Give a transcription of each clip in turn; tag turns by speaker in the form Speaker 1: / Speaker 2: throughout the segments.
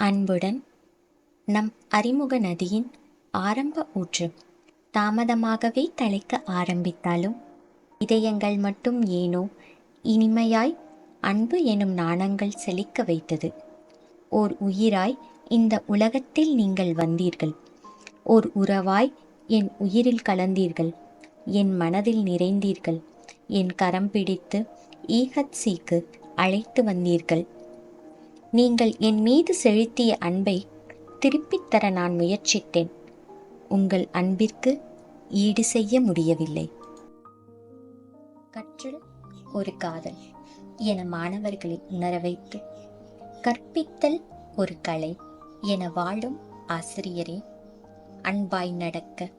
Speaker 1: அன்புடன் நம் அறிமுக நதியின் ஆரம்ப ஊற்று தாமதமாகவே தலைக்க ஆரம்பித்தாலும் இதயங்கள் மட்டும் ஏனோ இனிமையாய் அன்பு எனும் நாணங்கள் செழிக்க வைத்தது. ஓர் உயிராய் இந்த உலகத்தில் நீங்கள் வந்தீர்கள். ஓர் உறவாய் என் உயிரில் கலந்தீர்கள். என் மனதில் நிறைந்தீர்கள். என் கரம் பிடித்து ஈகத் சீக்கு அழைத்து வந்தீர்கள். நீங்கள் என் மீது செலுத்திய அன்பை திருப்பித் தர நான் முயற்சித்தேன். உங்கள் அன்பிற்கு ஈடு செய்ய முடியவில்லை. கற்றல் ஒரு காதல் என மாணவர்களை உணர வைத்து கற்பித்தல் ஒரு கலை என வாழும் ஆசிரியரே அன்பாய் நடக்க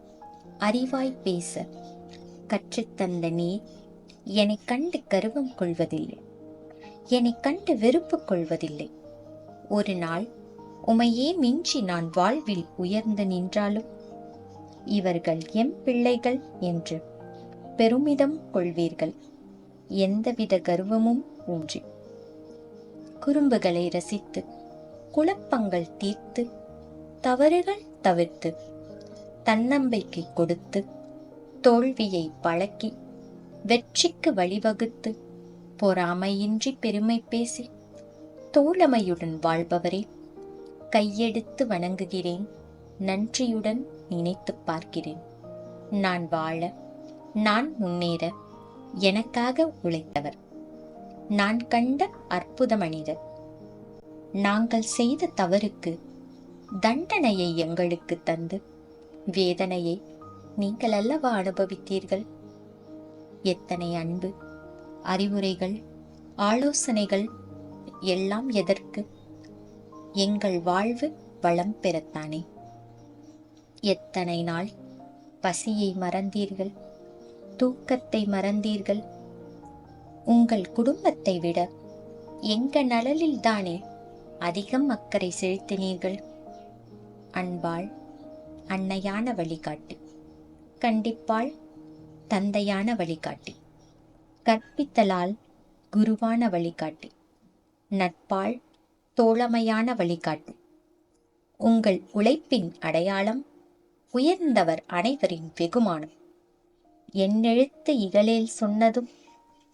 Speaker 1: அறிவாய் பேச கற்றுத்தந்த நீர் என்னைக் கண்டு கருவம் கொள்வதில்லை. என்னைக் கண்டு வெறுப்பு கொள்வதில்லை. ஒரு நாள் உமையே மிஞ்சி நான் வாழ்வில் உயர்ந்து நின்றாலும் இவர்கள் எம் பிள்ளைகள் என்று பெருமிதம் கொள்வீர்கள். எந்தவித கர்வமும் ஊன்றி. குறும்புகளை ரசித்து குழப்பங்கள் தீர்த்து தவறுகள் தவிர்த்து தன்னம்பிக்கை கொடுத்து தோல்வியை பழக்கி வெற்றிக்கு வழிவகுத்து பொறாமையின்றி பெருமை பேசி தோழமையுடன் வாழ்பவரே கையெடுத்து வணங்குகிறேன் நன்றியுடன் நினைத்துப் பார்க்கிறேன். நான் வாழ நான் முன்னேற எனக்காக உழைத்தவர். நான் கண்ட அற்புத மனிதர். நாங்கள் செய்த தவறுக்கு தண்டனையை எங்களுக்கு தந்து வேதனையை நீங்கள் அல்லவா அனுபவித்தீர்கள்? எத்தனை அன்பு அறிவுரைகள் ஆலோசனைகள் எல்லாம் எதற்கு? எங்கள் வாழ்வு வளம் பெறத்தானே. எத்தனை நாள் பசியை மறந்தீர்கள்? தூக்கத்தை மறந்தீர்கள்? உங்கள் குடும்பத்தை விட எங்க நலலில் தானே அதிகம் அக்கறை செலுத்தினீர்கள்? அன்பாள் அன்னையான வழிகாட்டி. கண்டிப்பாள் தந்தையான வழிகாட்டி. கற்பித்தலால் குருவான வழிகாட்டி. நட்பாள் தோழமையான வழிகாட்டு. உங்கள் உழைப்பின் அடையாளம் உயர்ந்தவர் அனைவரின் வெகுமானம். எண்ணெழுத்து இகழேல் சொன்னதும்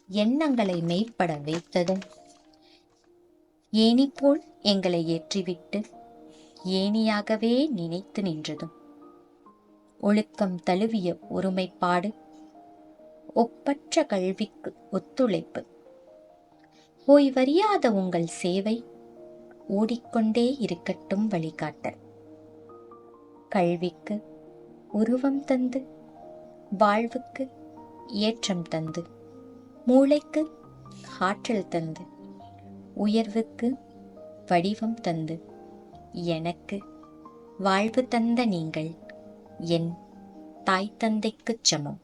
Speaker 1: எண்ணங்களை மெய்ப்பட வைத்ததும் ஏனிப்போல் போல் எங்களை ஏற்றிவிட்டு ஏனியாகவே நினைத்து நின்றதும். ஒழுக்கம் தழுவிய ஒருமைப்பாடு ஒப்பற்ற கல்விக்கு ஒத்துழைப்பு. ஓய்வறியாத உங்கள் சேவை ஓடிக்கொண்டே இருக்கட்டும் வழிகாட்டல் கல்விக்கு உருவம் தந்து வாழ்வுக்கு ஏற்றம் தந்து மூளைக்கு ஆற்றல் தந்து உயர்வுக்கு வடிவம் தந்து எனக்கு வாழ்வு தந்த நீங்கள் என் தாய் தந்தைக்குச் சமம்.